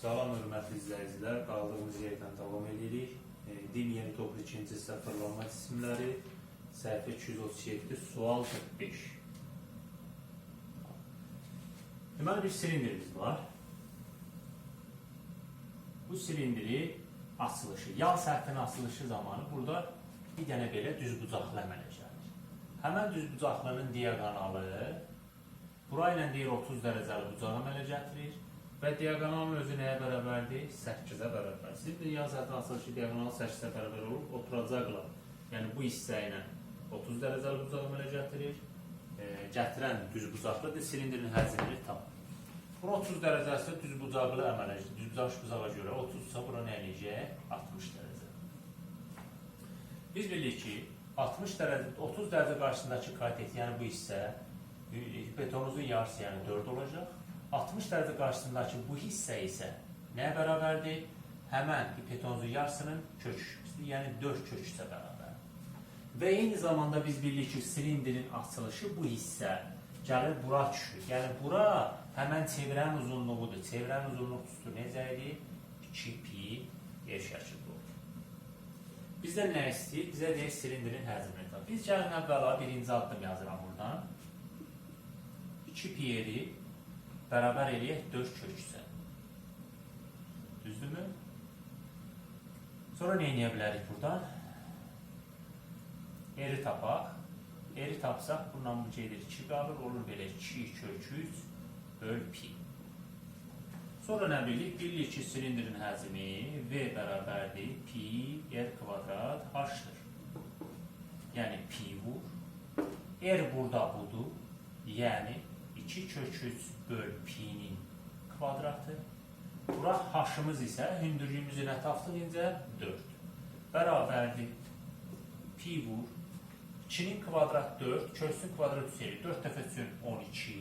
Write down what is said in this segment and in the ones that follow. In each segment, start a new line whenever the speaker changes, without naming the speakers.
Salam hörmətli izləyicilər, qaldığımız yerdən davam edirik. E, Din yeni toplu ikinci sıfırlanma cisimləri, səhifə 237, sual 45. Deməli bir silindrimiz var. Bu silindri açılışı, yan səhvin açılışı zamanı burada bir dənə belə düzbucaqlı əmələ gəlir. Həmən düzbucaqlının diaqonalı bura ilə deyir 30 dərəcəli bucağı əmələ gətirir və diaqonalın özü nəyə bərabərdir? 8-ə bərabər. Sizin yan səhvin açılışı diaqonalı 8-ə bərabər olur, oturacaqla. Yəni bu hissə ilə 30 dərəcəli bucağı əmələ gətirir. E, gətirən düzbucaqlıdır, silindrin həcmini tam. Bura 30 dərəcəsi düz bucaqlı əmələ, düz bucaq bucağa görə 30 ise bura nə eləyəcək? 60 dərəcə. Biz bilirik ki, 60 dərəcə, 30 dərəcə qarşısındakı katet, yəni bu hissə betonumuzun yarısı, yəni 4 olacaq. 60 dərəcə qarşısındakı bu hissə isə nəyə bərabərdir? Həmən betonumuzun yarısının kök, yəni 4 kök isə bərabər. Və eyni zamanda biz bilirik ki, silindrin açılışı bu hissə gəlir bura düşür. Yəni bura həmən çevrənin uzunluğudur. Çevrənin uzunluğu tutur necə idi? 2 pi yer şəklində olur. Bizdən nə istəyir? Bizə deyir silindrin həcmini tap. Biz gəlin əvvəla birinci addım yazıram buradan. 2 pi yeri bərabər eləyək 4 köksə. Düzdürmü? Sonra nə edə bilərik buradan? Eri tapaq. Eri tapsaq bundan bu gedir 2 qalır. Olur belə 2 kök 3 böl pi. Sonra nə bilirik? Bilirik ki, silindrin həcmi V bərabərdir pi r kvadrat h-dır. Yəni pi vur. R burada budur. Yəni 2 kök 3 böl pi'nin kvadratı. Bura h-ımız isə hündürlüyümüzü nə tapdıq incə? 4. Bərabərdir pi vur 2'nin kvadrat 4, köksün kvadrat üzeri 4 dəfə üçün 12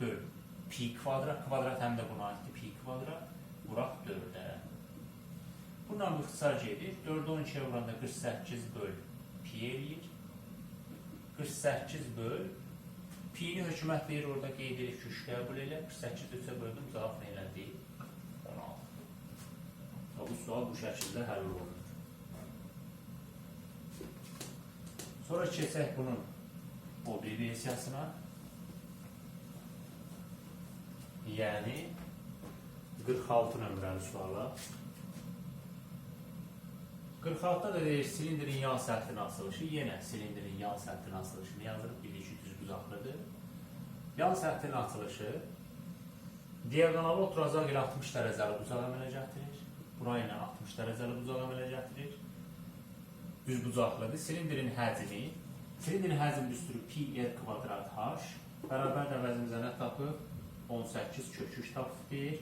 böl pi kvadrat, kvadrat həm də buna aiddir pi kvadrat, vuraq 4-ə. Bundan bu ixtisar gedir. 4 12-yə vuranda 48 böl pi eləyir. 48 böl Pi-ni hökumət verir orada qeyd edir ki, 3 qəbul elə. 48 3-ə böldüm, cavab nə elədi? 16. Və bu sual bu şəkildə həll olunur. Sonra keçək bunun o bir versiyasına. Yəni 46 nömrəli suala. 46-da da deyir silindrin yan səthinin açılışı. Yenə silindrin yan səthinin açılışını yazırıq. Bilirik ki, düz bucaqlıdır. Yan səthinin açılışı diaqonalı oturacaq ilə 60 dərəcəli bucaq əmələ gətirir. Bura ilə 60 dərəcəli bucaq əmələ gətirir. Düz bucaqlıdır. Silindrin həcmi silindrin həcmi üstürü pi r kvadrat h bərabər də əvəzimizə nə tapıb? 18 kök 3 tapıb deyir.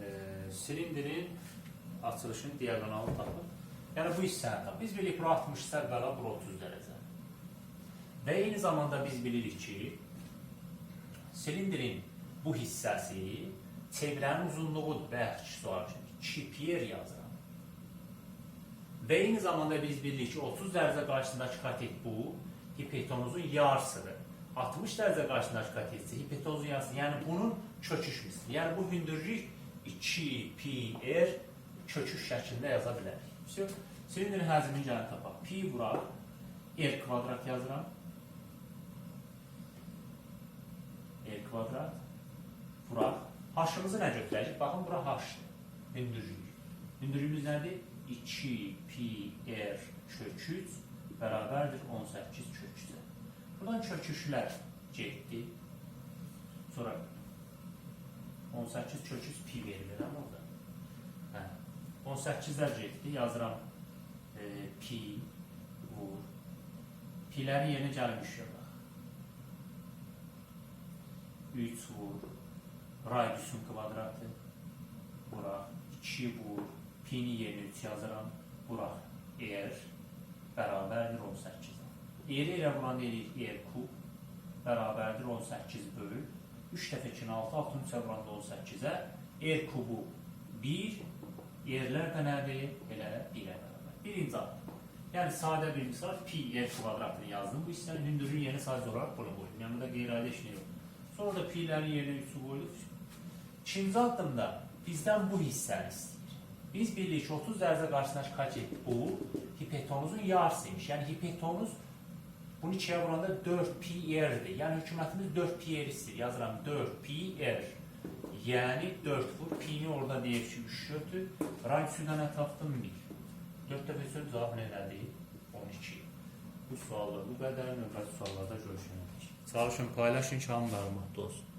E, silindrin açılışın diaqonalı tapıb. Yəni bu tapıb. Biz bilirik bura 60 isə əvvəla bura 30 dərəcə. Və eyni zamanda biz bilirik ki, silindrin bu hissəsi çevrənin uzunluğudur. İki sual kimi. 2 piyer yazıram. Və eyni zamanda biz bilirik ki, 30 dərəcə qarşısındakı katet bu, hipotenuzun yarısıdır. 60 dərəcə qarşısındakı katet isə hipotenuzun yarısı. Yəni bunun köküş misli. Yəni bu hündürlük 2 pi r köküş şəklində yaza bilərik. Все. Silindrin həcmini gəlin tapaq. Pi vuraq. R kvadrat yazıram. R kvadrat. Vuraq. H-ımızı nə götürəcək? Baxın, bura H-dır. Hündürlük. Hündürlüyümüz nədir? 2 pi r kök 3 bərabərdir 18 kök 3. Buradan köküşlər getdi. Sonra 18 kök 3 pi verilir ama orada. Hə. 18-lər getdi. Yazıram e, pi vur. Pilərin yerinə gəlmiş yox. 3 vur. Radiusun kvadratı. Bura 2 vur. Pini yerinə 3 yazıram. Bura r bərabərdir 18. R ilə buranı deyirik r kub bərabərdir 18 böl. 3 dəfə 2 6, 6 isə buranda 18-ə. R kubu 1, yerlər də nədir? Elə 1-ə bərabər. Birinci addım. Yəni sadə bir misal pi r kvadratını yazdım. Bu hissənin hündürlüyü yeni sadəcə olaraq bunu qoydum. Yəni burada qeyri-adi işini yox. Sonra da pi'lərin yerinə 3'ü qoyduq. İkinci addımda bizdən bu hissəni istəyir. Biz ki 30 dərəcə qarşısına kaçet bu hipotenuzun yarısıymış. Yəni hipotenuz bunu ikiyə vuranda 4 pi r-dir. Yəni hökumətimiz 4 pi r istəyir. Yazıram 4 pi r. Yəni 4 vur. Pi-ni orada deyək ki 3 götür. Radisiyadan ətrafdan 1. 4 dəfə söz cavab nədir? 12. Bu sualda bu qədər növbəti suallarda görüşənəcək. Çalışın paylaşın ki, hamılarıma dost.